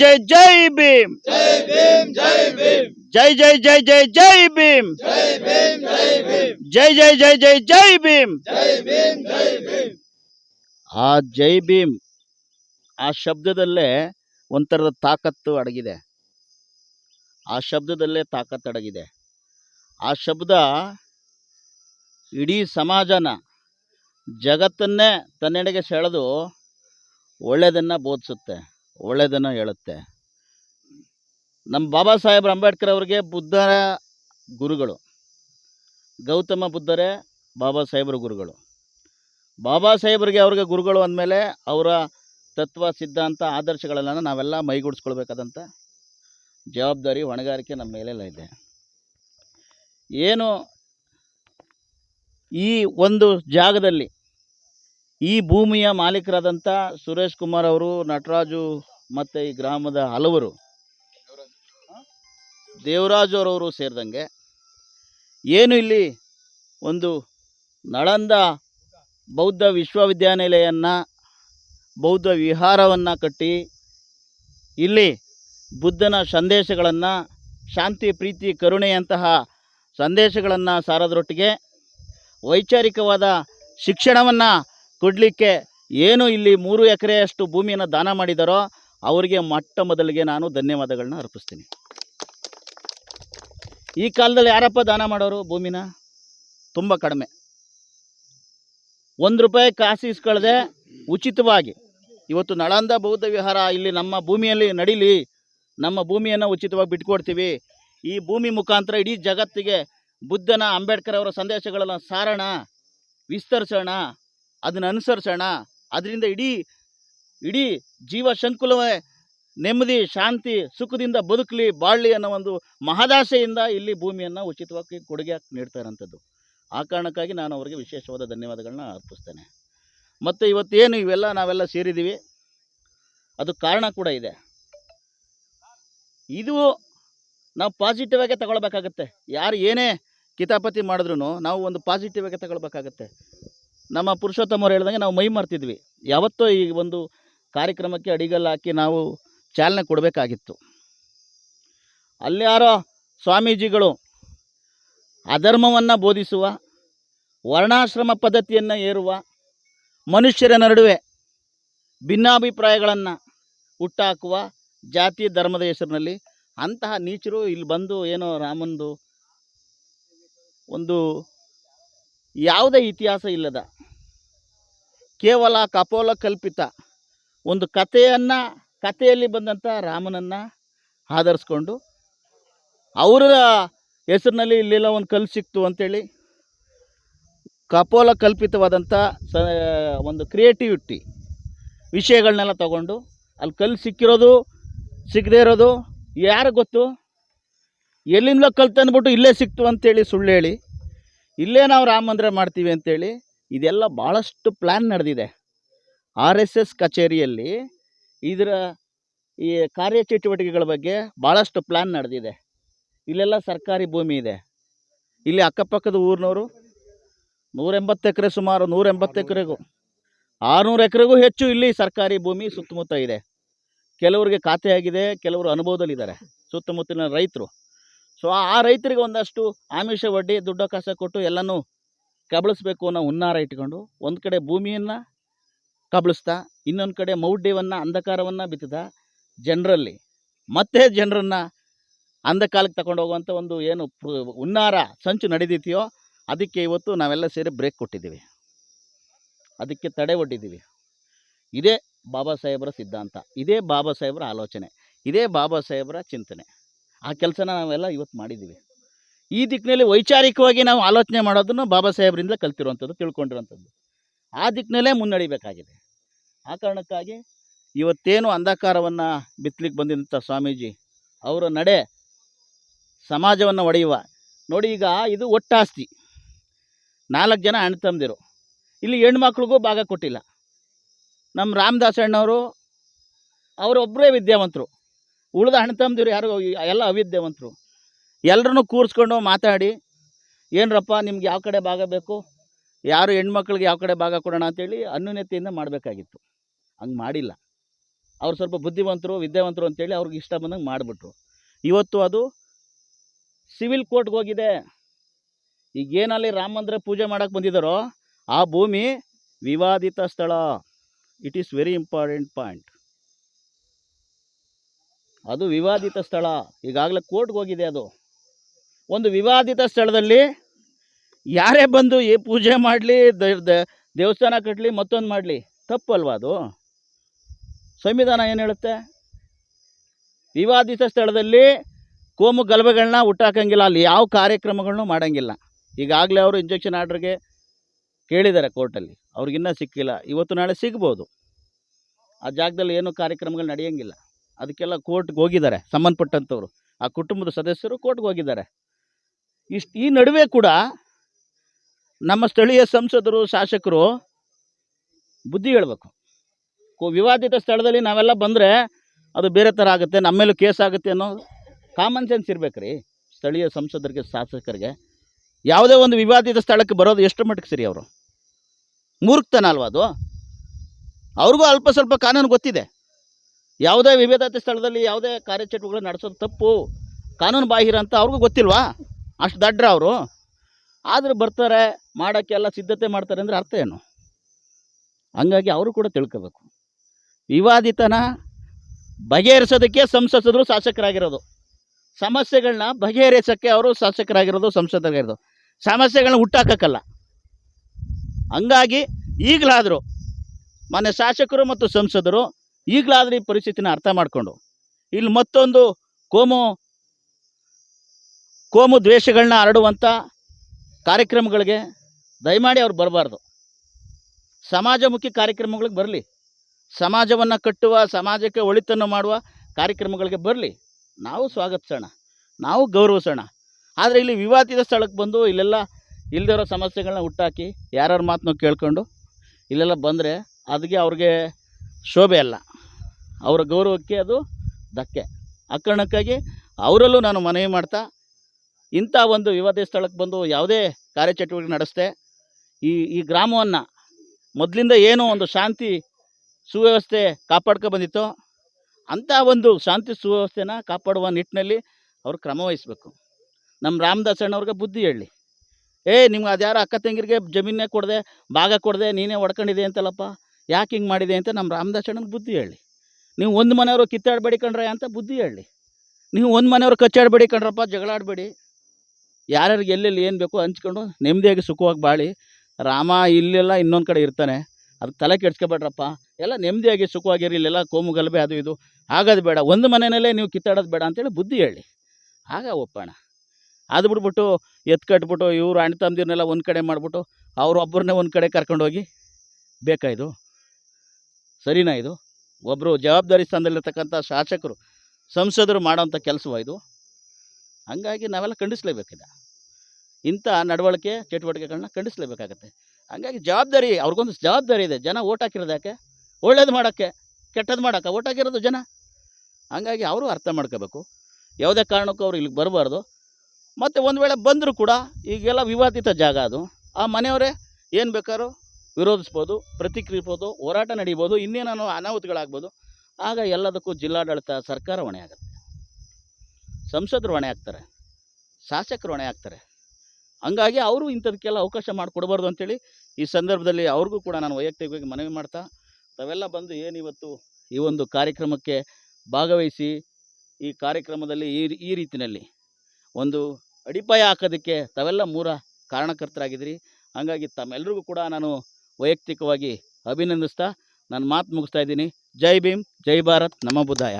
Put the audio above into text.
ಜೈ ಜೈ ಭೀಮ್. ಜೈ ಜೈ ಜೈ ಜೈ ಜೈ ಭೀಮ್. ಜೈ ಜೈ ಜೈ ಜೈ ಜೈ ಭೀಮ್. ಆ ಜೈ ಭೀಮ್ ಆ ಶಬ್ದದಲ್ಲೇ ಒಂಥರದ ತಾಕತ್ತು ಅಡಗಿದೆ. ಆ ಶಬ್ದದಲ್ಲೇ ತಾಕತ್ತು ಅಡಗಿದೆ. ಆ ಶಬ್ದ ಇಡೀ ಸಮಾಜನ ಜಗತ್ತನ್ನೇ ತನ್ನೆಡೆಗೆ ಸೆಳೆದು ಒಳ್ಳೆಯದನ್ನು ಬೋಧಿಸುತ್ತೆ. ಒಳ್ಳೆಯದನ್ನು ಹೇಳುತ್ತೆ. ನಮ್ಮ ಬಾಬಾ ಸಾಹೇಬ್ ಅಂಬೇಡ್ಕರ್ ಅವರಿಗೆ ಬುದ್ಧರ ಗುರುಗಳು. ಗೌತಮ ಬುದ್ಧರೇ ಬಾಬಾ ಸಾಹೇಬ್ರ ಗುರುಗಳು. ಬಾಬಾ ಸಾಹೇಬ್ರಿಗೆ ಅವ್ರಿಗೆ ಗುರುಗಳು ಅಂದಮೇಲೆ ಅವರ ತತ್ವ, ಸಿದ್ಧಾಂತ ಆದರ್ಶಗಳೆಲ್ಲ ನಾವೆಲ್ಲ ಮೈಗೂಡಿಸ್ಕೊಳ್ಬೇಕಾದಂಥ ಜವಾಬ್ದಾರಿ, ಹೊಣೆಗಾರಿಕೆ ನಮ್ಮ ಮೇಲೆಲ್ಲ ಇದೆ. ಏನು ಈ ಒಂದು ಜಾಗದಲ್ಲಿ ಈ ಭೂಮಿಯ ಮಾಲೀಕರಾದಂಥ ಸುರೇಶ್ ಕುಮಾರ್ ಅವರು, ನಟರಾಜು ಮತ್ತು ಈ ಗ್ರಾಮದ ಹಲವರು. ದೇವರಾಜು ಅವರವರು ಸೇರಿದಂಗೆ ಏನು ಇಲ್ಲಿ ಒಂದು ನಳಂದ ಬೌದ್ಧ ವಿಶ್ವವಿದ್ಯಾನಿಲಯವನ್ನು ಬೌದ್ಧ ವಿಹಾರವನ್ನು ಕಟ್ಟಿ ಇಲ್ಲಿ ಬುದ್ಧನ ಸಂದೇಶಗಳನ್ನು, ಶಾಂತಿ, ಪ್ರೀತಿ, ಕರುಣೆಯಂತಹ ಸಂದೇಶಗಳನ್ನು ಸಾರೋದ್ರೊಟ್ಟಿಗೆ ವೈಚಾರಿಕವಾದ ಶಿಕ್ಷಣವನ್ನು ಕೊಡಲಿಕ್ಕೆ ಏನು ಇಲ್ಲಿ ಮೂರು ಎಕರೆಯಷ್ಟು ಭೂಮಿಯನ್ನು ದಾನ ಮಾಡಿದಾರೋ ಅವರಿಗೆ ಮೊಟ್ಟ ಮೊದಲಿಗೆ ನಾನು ಧನ್ಯವಾದಗಳನ್ನ ಅರ್ಪಿಸ್ತೀನಿ. ಈ ಕಾಲದಲ್ಲಿ ಯಾರಪ್ಪ ದಾನ ಮಾಡೋರು ಭೂಮಿನ? ತುಂಬ ಕಡಿಮೆ. ಒಂದು ರೂಪಾಯಿ ಕಾಸು ಇಸ್ಕೊಳ್ಳದೆ ಉಚಿತವಾಗಿ. ಇವತ್ತು ನಳಂದ ಬೌದ್ಧ ವಿಹಾರ ಇಲ್ಲಿ ನಮ್ಮ ಭೂಮಿಯಲ್ಲಿ ನಡೀಲಿ. ನಮ್ಮ ಭೂಮಿಯನ್ನು ಉಚಿತವಾಗಿ ಬಿಟ್ಕೊಡ್ತೀವಿ. ಈ ಭೂಮಿ ಮುಖಾಂತರ ಇಡೀ ಜಗತ್ತಿಗೆ ಬುದ್ಧನ ಅಂಬೇಡ್ಕರ್ ಅವರ ಸಂದೇಶಗಳನ್ನು ಸಾರೋಣ, ವಿಸ್ತರಿಸೋಣ. ಅದನ್ನು ಅನುಸರಿಸೋಣ ಅದರಿಂದ ಇಡೀ ಇಡೀ ಜೀವ ಸಂಕುಲವೇ ನೆಮ್ಮದಿ, ಶಾಂತಿ, ಸುಖದಿಂದ ಬದುಕಲಿ ಬಾಳಲಿ ಅನ್ನೋ ಒಂದು ಮಹದಾಸೆಯಿಂದ ಇಲ್ಲಿ ಭೂಮಿಯನ್ನು ಉಚಿತವಾಗಿ ಕೊಡುಗೆ ನೀಡ್ತಾ ಇರೋಂಥದ್ದು. ಆ ಕಾರಣಕ್ಕಾಗಿ ನಾನು ಅವರಿಗೆ ವಿಶೇಷವಾದ ಧನ್ಯವಾದಗಳನ್ನ ಅರ್ಪಿಸ್ತೇನೆ. ಮತ್ತು ಇವತ್ತೇನು ಇವೆಲ್ಲ ನಾವೆಲ್ಲ ಸೇರಿದ್ದೀವಿ? ಅದು ಕಾರಣ ಕೂಡ ಇದೆ. ಇದು ನಾವು ಪಾಸಿಟಿವ್ ಆಗೇ ತಗೊಳ್ಬೇಕಾಗತ್ತೆ. ಯಾರು ಏನೇ ಕಿತಾಪತಿ ಮಾಡಿದ್ರು ನಾವು ಒಂದು ಪಾಸಿಟಿವ್ ಆಗಿ ತಗೊಳ್ಬೇಕಾಗತ್ತೆ. ನಮ್ಮ ಪುರುಷೋತ್ತಮರು ಹೇಳ್ದಂಗೆ ನಾವು ಮೈ ಮರ್ತಿದ್ವಿ. ಯಾವತ್ತೋ ಈ ಒಂದು ಕಾರ್ಯಕ್ರಮಕ್ಕೆ ಅಡಿಗಲ್ಲು ಹಾಕಿ ನಾವು ಚಾಲನೆ ಕೊಡಬೇಕಾಗಿತ್ತು. ಅಲ್ಲಿ ಯಾರೋ ಸ್ವಾಮೀಜಿಗಳು ಅಧರ್ಮವನ್ನು ಬೋಧಿಸುವ, ವರ್ಣಾಶ್ರಮ ಪದ್ಧತಿಯನ್ನು ಏರುವ ಮನುಷ್ಯರ ನಡುವೆ ಭಿನ್ನಾಭಿಪ್ರಾಯಗಳನ್ನು ಹುಟ್ಟಾಕುವ ಜಾತಿ ಧರ್ಮದ ಹೆಸರಿನಲ್ಲಿ ಅಂತಹ ನೀಚರು ಇಲ್ಲಿ ಬಂದು ಏನೋ ರಾಮಂದು ಒಂದು ಯಾವುದೇ ಇತಿಹಾಸ ಇಲ್ಲದ ಕೇವಲ ಕಪೋಲ ಕಲ್ಪಿತ ಒಂದು ಕಥೆಯನ್ನು, ಕಥೆಯಲ್ಲಿ ಬಂದಂಥ ರಾಮನನ್ನು ಆಧರಿಸ್ಕೊಂಡು ಅವರ ಹೆಸರಿನಲ್ಲಿ ಇಲ್ಲೆಲ್ಲ ಒಂದು ಕಲ್ಲು ಸಿಕ್ತು ಅಂತೇಳಿ ಕಪೋಲ ಕಲ್ಪಿತವಾದಂಥ ಸ, ಒಂದು ಕ್ರಿಯೇಟಿವಿಟಿ ವಿಷಯಗಳನ್ನೆಲ್ಲ ತಗೊಂಡು ಅಲ್ಲಿ ಕಲ್ಲು ಸಿಕ್ಕಿರೋದು, ಸಿಗದೇ ಇರೋದು ಯಾರು ಗೊತ್ತು? ಎಲ್ಲಿಂದ ಕಲ್ತು ಅಂದ್ಬಿಟ್ಟು ಇಲ್ಲೇ ಸಿಕ್ತು ಅಂತೇಳಿ ಸುಳ್ಳು ಹೇಳಿ, ಇಲ್ಲೇ ನಾವು ರಾಮ ಮಂದಿರ ಮಾಡ್ತೀವಿ ಅಂತೇಳಿ ಇದೆಲ್ಲ ಭಾಳಷ್ಟು ಪ್ಲ್ಯಾನ್ ನಡೆದಿದೆ. ಆರ್ ಎಸ್ ಎಸ್ ಕಚೇರಿಯಲ್ಲಿ ಇದರ ಈ ಕಾರ್ಯಚಟುವಟಿಕೆಗಳ ಬಗ್ಗೆ ಭಾಳಷ್ಟು ಪ್ಲ್ಯಾನ್ ನಡೆದಿದೆ. ಇಲ್ಲೆಲ್ಲ ಸರ್ಕಾರಿ ಭೂಮಿ ಇದೆ. ಇಲ್ಲಿ ಅಕ್ಕಪಕ್ಕದ ಊರಿನವರು ನೂರೆಂಬತ್ತು ಎಕರೆ ಸುಮಾರು ನೂರೆಂಬತ್ತು ಎಕರೆಗೂ ಆರುನೂರು ಎಕರೆಗೂ ಹೆಚ್ಚು ಇಲ್ಲಿ ಸರ್ಕಾರಿ ಭೂಮಿ ಸುತ್ತಮುತ್ತ ಇದೆ. ಕೆಲವರಿಗೆ ಖಾತೆ ಆಗಿದೆ ಕೆಲವರು ಅನುಭವದಲ್ಲಿದ್ದಾರೆ ಸುತ್ತಮುತ್ತಲಿನ ರೈತರು. ಸೊ ಆ ರೈತರಿಗೆ ಒಂದಷ್ಟು ಆಮಿಷ ಒಡ್ಡಿ ದುಡ್ಡು ಕಾಸ ಕೊಟ್ಟು ಎಲ್ಲನೂ ಕಬಳಿಸ್ಬೇಕು ಅನ್ನೋ ಹುನ್ನಾರ ಇಟ್ಕೊಂಡು ಒಂದು ಕಡೆ ಭೂಮಿಯನ್ನು ಕಬಳಿಸ್ತಾ, ಇನ್ನೊಂದು ಕಡೆ ಮೌಢ್ಯವನ್ನು, ಅಂಧಕಾರವನ್ನು ಬಿತ್ತಿದ ಜನರಲ್ಲಿ ಮತ್ತೆ ಜನರನ್ನು ಅಂಧಕಾಲಕ್ಕೆ ತಗೊಂಡು ಹೋಗುವಂಥ ಒಂದು ಏನು ಹುನ್ನಾರ, ಸಂಚು ನಡೆದಿದೆಯೋ ಅದಕ್ಕೆ ಇವತ್ತು ನಾವೆಲ್ಲ ಸೇರಿ ಬ್ರೇಕ್ ಕೊಟ್ಟಿದ್ದೀವಿ. ಅದಕ್ಕೆ ತಡೆ ಒಡ್ಡಿದ್ದೀವಿ. ಇದೇ ಬಾಬಾ ಸಾಹೇಬರ ಸಿದ್ಧಾಂತ, ಇದೇ ಬಾಬಾ ಸಾಹೇಬರ ಆಲೋಚನೆ, ಇದೇ ಬಾಬಾ ಸಾಹೇಬರ ಚಿಂತನೆ. ಆ ಕೆಲಸನ ನಾವೆಲ್ಲ ಇವತ್ತು ಮಾಡಿದ್ದೀವಿ. ಈ ದಿಕ್ಕಿನಲ್ಲಿ ವೈಚಾರಿಕವಾಗಿ ನಾವು ಆಲೋಚನೆ ಮಾಡೋದನ್ನು ಬಾಬಾ ಸಾಹೇಬರಿಂದ ಕಲ್ತಿರುವಂಥದ್ದು, ತಿಳ್ಕೊಂಡಿರುವಂಥದ್ದು. ಆ ದಿಕ್ಕಿನಲ್ಲೇ ಮುನ್ನಡಿಬೇಕಾಗಿದೆ. ಆ ಕಾರಣಕ್ಕಾಗಿ ಇವತ್ತೇನು ಅಂಧಕಾರವನ್ನು ಬಿತ್ತಲಿಕ್ಕೆ ಬಂದಿದ್ದಂಥ ಸ್ವಾಮೀಜಿ, ಅವರ ನಡೆ ಸಮಾಜವನ್ನು ಒಡೆಯುವ. ನೋಡಿ ಈಗ ಇದು ಒಟ್ಟಾಸ್ತಿ. ನಾಲ್ಕು ಜನ ಅಣ್ಣ ತಂದಿರು. ಇಲ್ಲಿ ಹೆಣ್ಮಕ್ಳಿಗೂ ಭಾಗ ಕೊಟ್ಟಿಲ್ಲ. ನಮ್ಮ ರಾಮದಾಸ್ ಅಣ್ಣವರು ಅವರೊಬ್ಬರೇ ವಿದ್ಯಾವಂತರು. ಉಳಿದ ಅಣ್ಣ ತಮ್ಮದಿರು ಯಾರು, ಎಲ್ಲ ಅವಿದ್ಯಾವಂತರು. ಎಲ್ಲರನ್ನೂ ಕೂರಿಸ್ಕೊಂಡು ಮಾತಾಡಿ, ಏನರಪ್ಪ, ನಿಮ್ಗೆ ಯಾವ ಕಡೆ ಭಾಗ ಬೇಕು? ಯಾರು ಹೆಣ್ಮಕ್ಳಿಗೆ ಯಾವ ಕಡೆ ಭಾಗ ಕೊಡೋಣ? ಅಂತೇಳಿ ಅನ್ಯೂನ್ಯತೆಯಿಂದ ಮಾಡಬೇಕಾಗಿತ್ತು. ಹಂಗೆ ಮಾಡಿಲ್ಲ. ಅವ್ರು ಸ್ವಲ್ಪ ಬುದ್ಧಿವಂತರು, ವಿದ್ಯಾವಂತರು ಅಂತೇಳಿ ಅವ್ರಿಗೆ ಇಷ್ಟ ಬಂದಂಗೆ ಮಾಡಿಬಿಟ್ರು. ಇವತ್ತು ಅದು ಸಿವಿಲ್ ಕೋರ್ಟ್ಗೆ ಹೋಗಿದೆ. ಈಗ ಏನಲ್ಲಿ ರಾಮ ಮಂದಿರ ಪೂಜೆ ಮಾಡೋಕ್ಕೆ ಬಂದಿದ್ದಾರೋ, ಆ ಭೂಮಿ ವಿವಾದಿತ ಸ್ಥಳ. It is very important point ಅದು ವಿವಾದಿತ ಸ್ಥಳ. ಈಗಾಗಲೇ ಕೋರ್ಟ್ಗೆ ಹೋಗಿದೆ ಅದು. ಒಂದು ವಿವಾದಿತ ಸ್ಥಳದಲ್ಲಿ ಯಾರೇ ಬಂದು ಈ ಪೂಜೆ ಮಾಡಲಿ ದೇವಸ್ಥಾನ ಕಟ್ಟಲಿ ಮತ್ತೊಂದು ಮಾಡಲಿ, ತಪ್ಪಲ್ವಾ ಅದು? ಸಂವಿಧಾನ ಏನು ಹೇಳುತ್ತೆ? ವಿವಾದಿತ ಸ್ಥಳದಲ್ಲಿ ಕೋಮು ಗಲಭೆಗಳನ್ನ ಹುಟ್ಟಾಕಂಗಿಲ್ಲ, ಅಲ್ಲಿ ಯಾವ ಕಾರ್ಯಕ್ರಮಗಳನ್ನೂ ಮಾಡೋಂಗಿಲ್ಲ. ಈಗಾಗಲೇ ಅವರು ಇಂಜೆಕ್ಷನ್ ಆರ್ಡ್ರಿಗೆ ಕೇಳಿದ್ದಾರೆ ಕೋರ್ಟಲ್ಲಿ ಅವ್ರಿಗಿನ್ನೂ ಸಿಕ್ಕಿಲ್ಲ. ಇವತ್ತು ನಾಳೆ ಸಿಗ್ಬೋದು. ಆ ಜಾಗದಲ್ಲಿ ಏನು ಕಾರ್ಯಕ್ರಮಗಳು ನಡೆಯೋಂಗಿಲ್ಲ. ಅದಕ್ಕೆಲ್ಲ ಕೋರ್ಟ್ಗೆ ಹೋಗಿದ್ದಾರೆ, ಸಂಬಂಧಪಟ್ಟಂಥವ್ರು. ಆ ಕುಟುಂಬದ ಸದಸ್ಯರು ಕೋರ್ಟ್ಗೆ ಹೋಗಿದ್ದಾರೆ. ಇಷ್ಟು ಈ ನಡುವೆ ಕೂಡ ನಮ್ಮ ಸ್ಥಳೀಯ ಸಂಸದರು, ಶಾಸಕರು ಬುದ್ಧಿ ಹೇಳಬೇಕು. ವಿವಾದಿತ ಸ್ಥಳದಲ್ಲಿ ನಾವೆಲ್ಲ ಬಂದರೆ ಅದು ಬೇರೆ ಥರ ಆಗುತ್ತೆ, ನಮ್ಮ ಮೇಲೂ ಕೇಸ್ ಆಗುತ್ತೆ ಅನ್ನೋ ಕಾಮನ್ ಸೆನ್ಸ್ ಇರ್ಬೇಕು ರೀ ಸ್ಥಳೀಯ ಸಂಸದರಿಗೆ, ಶಾಸಕರಿಗೆ. ಯಾವುದೇ ಒಂದು ವಿವಾದಿತ ಸ್ಥಳಕ್ಕೆ ಬರೋದು ಎಷ್ಟು ಮಟ್ಟಿಗೆ ಸರಿ ಅವರು? ಮೂರ್ಖತನ ಅಲ್ವಾ ಅದು? ಅವ್ರಿಗೂ ಅಲ್ಪ ಸ್ವಲ್ಪ ಕಾನೂನು ಗೊತ್ತಿದೆ. ಯಾವುದೇ ವಿವಾದಿತ ಸ್ಥಳದಲ್ಲಿ ಯಾವುದೇ ಕಾರ್ಯಚಟುವಟಿಕೆ ನಡೆಸೋದು ತಪ್ಪು. ಕಾನೂನು ಬಾಹಿರ ಅಂತ ಅವ್ರಿಗೂ ಗೊತ್ತಿಲ್ವಾ? ಅಷ್ಟು ದಡ್ರ ಅವರು. ಆದರೂ ಬರ್ತಾರೆ, ಮಾಡೋಕ್ಕೆಲ್ಲ ಸಿದ್ಧತೆ ಮಾಡ್ತಾರೆ ಅಂದರೆ ಅರ್ಥ ಏನು? ಹಂಗಾಗಿ ಅವರು ಕೂಡ ತಿಳ್ಕೋಬೇಕು. ವಿವಾದಿತನ ಬಗೆಹರಿಸೋದಕ್ಕೆ ಸಂಸದರು ಶಾಸಕರಾಗಿರೋದು. ಸಮಸ್ಯೆಗಳನ್ನ ಬಗೆಹರಿಸೋಕ್ಕೆ ಅವರು ಶಾಸಕರಾಗಿರೋದು, ಸಂಸದರಾಗಿರೋದು. ಸಮಸ್ಯೆಗಳನ್ನ ಹುಟ್ಟಾಕಲ್ಲ ಹಂಗಾಗಿ ಈಗಲಾದರೂ ಮನೆ ಶಾಸಕರು ಮತ್ತು ಸಂಸದರು ಈಗಲಾದರೂ ಈ ಪರಿಸ್ಥಿತಿನ ಅರ್ಥ ಮಾಡಿಕೊಂಡು, ಇಲ್ಲಿ ಮತ್ತೊಂದು ಕೋಮು ಕೋಮು ದ್ವೇಷಗಳನ್ನ ಹರಡುವಂಥ ಕಾರ್ಯಕ್ರಮಗಳಿಗೆ ದಯಮಾಡಿ ಅವ್ರು ಬರಬಾರ್ದು. ಸಮಾಜಮುಖಿ ಕಾರ್ಯಕ್ರಮಗಳಿಗೆ ಬರಲಿ. ಸಮಾಜವನ್ನು ಕಟ್ಟುವ, ಸಮಾಜಕ್ಕೆ ಒಳಿತನ್ನು ಮಾಡುವ ಕಾರ್ಯಕ್ರಮಗಳಿಗೆ ಬರಲಿ. ನಾವು ಸ್ವಾಗತಿಸೋಣ. ನಾವು ಗೌರವಿಸೋಣ. ಆದರೆ ಇಲ್ಲಿ ವಿವಾದಿತ ಸ್ಥಳಕ್ಕೆ ಬಂದು ಇಲ್ಲೆಲ್ಲ ಇಲ್ದಿರೋ ಸಮಸ್ಯೆಗಳನ್ನ ಹುಟ್ಟಾಕಿ ಯಾರ್ಯಾರ ಮಾತನ್ನು ಕೇಳ್ಕೊಂಡು ಇಲ್ಲೆಲ್ಲ ಬಂದರೆ ಅದಕ್ಕೆ ಅವ್ರಿಗೆ ಶೋಭೆ ಅಲ್ಲ. ಅವರ ಗೌರವಕ್ಕೆ ಅದು ಧಕ್ಕೆ. ಆ ಕಾರಣಕ್ಕಾಗಿ ಅವರಲ್ಲೂ ನಾನು ಮನವಿ ಮಾಡ್ತಾ ಇಂಥ ಒಂದು ವಿವಾದ ಸ್ಥಳಕ್ಕೆ ಬಂದು ಯಾವುದೇ ಕಾರ್ಯಚಟುವಟಿಕೆ ನಡೆಸದೆ, ಈ ಈ ಗ್ರಾಮವನ್ನು ಮೊದಲಿಂದ ಏನೋ ಒಂದು ಶಾಂತಿ ಸುವ್ಯವಸ್ಥೆ ಕಾಪಾಡ್ಕೊ ಬಂದಿತ್ತು. ಅಂಥ ಒಂದು ಶಾಂತಿ ಸುವ್ಯವಸ್ಥೆನ ಕಾಪಾಡುವ ನಿಟ್ಟಿನಲ್ಲಿ ಅವರು ಕ್ರಮ ವಹಿಸ್ಬೇಕು. ನಮ್ಮ ರಾಮದಾಸ್ ಅಣ್ಣವ್ರಿಗೆ ಬುದ್ಧಿ ಹೇಳಿ. ಏ, ನಿಮ್ಗೆ ಅದ್ಯಾರು ಅಕ್ಕ ತಂಗಿರಿಗೆ ಜಮೀನೇ ಕೊಡದೆ, ಭಾಗ ಕೊಡದೆ, ನೀನೇ ಹೊಡ್ಕೊಂಡಿದೆ ಅಂತಲ್ಲಪ್ಪ, ಯಾಕೆ ಹಿಂಗೆ ಮಾಡಿದೆ ಅಂತ ನಮ್ಮ ರಾಮದಾಸ್ ಅಣ್ಣನ ಬುದ್ಧಿ ಹೇಳಿ. ನೀವು ಒಂದು ಮನೆಯವರು ಕಿತ್ತಾಡಬೇಡಿ ಕಣ್ರೆ ಅಂತ ಬುದ್ಧಿ ಹೇಳಿ. ನೀವು ಒಂದು ಮನೆಯವರು ಕಚ್ಚಾಡಬೇಡಿ ಕಣ್ರಪ್ಪ, ಜಗಳಾಡಬೇಡಿ. ಯಾರ್ಯಾರಿಗೆ ಎಲ್ಲೆಲ್ಲಿ ಏನು ಬೇಕೋ ಹಂಚ್ಕೊಂಡು ನೆಮ್ಮದಿಯಾಗಿ ಸುಖವಾಗಿ ಬಾಳಿ. ರಾಮ ಇಲ್ಲೆಲ್ಲ ಇನ್ನೊಂದು ಕಡೆ ಇರ್ತಾನೆ. ಅದು ತಲೆ ಕೆಡ್ಸ್ಕೊಬೇಡ್ರಪ್ಪ. ಎಲ್ಲ ನೆಮ್ಮದಿಯಾಗಿ ಸುಖವಾಗಿರಿ, ಇಲ್ಲೆಲ್ಲ ಕೋಮು ಗಲಭೆ ಅದು ಇದು. ಆಗೋದು ಬೇಡ. ಒಂದು ಮನೆಯಲ್ಲೇ ನೀವು ಕಿತ್ತಾಡೋದು ಬೇಡ ಅಂತೇಳಿ ಬುದ್ಧಿ ಹೇಳಿ. ಆಗ ಒಪ್ಪೋಣ. ಅದು ಬಿಟ್ಬಿಟ್ಟು ಎತ್ತು ಕಟ್ಬಿಟ್ಟು ಇವರು ಅಣ್ಣ ತಂದಿರ್ನೆಲ್ಲ ಒಂದು ಕಡೆ ಮಾಡಿಬಿಟ್ಟು ಅವರು ಒಬ್ಬರನ್ನೇ ಒಂದು ಕಡೆ ಕರ್ಕೊಂಡೋಗಿ ಬೇಕಾ ಇದು? ಸರಿನಾ ಇದು? ಒಬ್ಬರು ಜವಾಬ್ದಾರಿ ಸ್ಥಾನದಲ್ಲಿರ್ತಕ್ಕಂಥ ಶಾಸಕರು, ಸಂಸದರು ಮಾಡೋವಂಥ ಕೆಲಸವ ಹಂಗಾಗಿ ನಾವೆಲ್ಲ ಖಂಡಿಸ್ಲೇಬೇಕಿದೆ ಇಂಥ ನಡವಳಿಕೆ ಚಟುವಟಿಕೆಗಳನ್ನ ಖಂಡಿಸ್ಲೇಬೇಕಾಗತ್ತೆ. ಹಂಗಾಗಿ ಜವಾಬ್ದಾರಿ, ಅವ್ರಿಗೊಂದು ಜವಾಬ್ದಾರಿ ಇದೆ. ಜನ ಓಟ್ ಯಾಕೆ? ಒಳ್ಳೇದು ಮಾಡೋಕ್ಕೆ, ಕೆಟ್ಟದ್ದು ಮಾಡೋಕ್ಕೆ ಓಟ್ ಹಾಕಿರೋದು ಜನ. ಹಂಗಾಗಿ ಅವರು ಅರ್ಥ ಮಾಡ್ಕೋಬೇಕು. ಯಾವುದೇ ಕಾರಣಕ್ಕೂ ಅವ್ರು ಇಲ್ಲಿಗೆ ಬರಬಾರ್ದು. ಮತ್ತು ಒಂದು ವೇಳೆ ಬಂದರೂ ಕೂಡ ಈಗೆಲ್ಲ ವಿವಾದಿತ ಜಾಗ ಅದು. ಆ ಮನೆಯವರೇ ಏನು ಬೇಕಾದ್ರೂ ವಿರೋಧಿಸ್ಬೋದು, ಪ್ರತಿಕ್ರಿಯಿಸ್ಬೋದು, ಹೋರಾಟ ನಡೀಬೋದು ಇನ್ನೇನೋ ಅನಾಹುತಗಳಾಗ್ಬೋದು. ಆಗ ಎಲ್ಲದಕ್ಕೂ ಜಿಲ್ಲಾಡಳಿತ ಸರ್ಕಾರ ಹೊಣೆ ಆಗುತ್ತೆ. ಸಂಸದರು ಹೊಣೆ ಆಗ್ತಾರೆ, ಶಾಸಕರು ಹೊಣೆ ಆಗ್ತಾರೆ. ಹಂಗಾಗಿ ಅವರು ಇಂಥದಕ್ಕೆಲ್ಲ ಅವಕಾಶ ಮಾಡಿಕೊಡ್ಬಾರ್ದು ಅಂತೇಳಿ ಈ ಸಂದರ್ಭದಲ್ಲಿ ಅವ್ರಿಗೂ ಕೂಡ ನಾನು ವೈಯಕ್ತಿಕವಾಗಿ ಮನವಿ ಮಾಡ್ತಾ, ತಾವೆಲ್ಲ ಬಂದು ಏನು ಇವತ್ತು ಈ ಒಂದು ಕಾರ್ಯಕ್ರಮಕ್ಕೆ ಭಾಗವಹಿಸಿ, ಈ ಕಾರ್ಯಕ್ರಮದಲ್ಲಿ ಈ ಈ ರೀತಿಯಲ್ಲಿ ಒಂದು ಅಡಿಪಾಯ ಹಾಕೋದಕ್ಕೆ ತಾವೆಲ್ಲ ಮೂರ ಕಾರಣಕರ್ತರಾಗಿದ್ದೀರಿ. ಹಾಗಾಗಿ ತಮ್ಮೆಲ್ಲರಿಗೂ ಕೂಡ ನಾನು ವೈಯಕ್ತಿಕವಾಗಿ ಅಭಿನಂದಿಸ್ತಾ, ನನ್ನ ಮಾತು ಮುಗಿಸ್ತಾ ಇದ್ದೀನಿ. ಜೈ ಭೀಮ್, ಜೈ ಭಾರತ್ ನಮ್ಮ ಬುದ್ಧಾಯ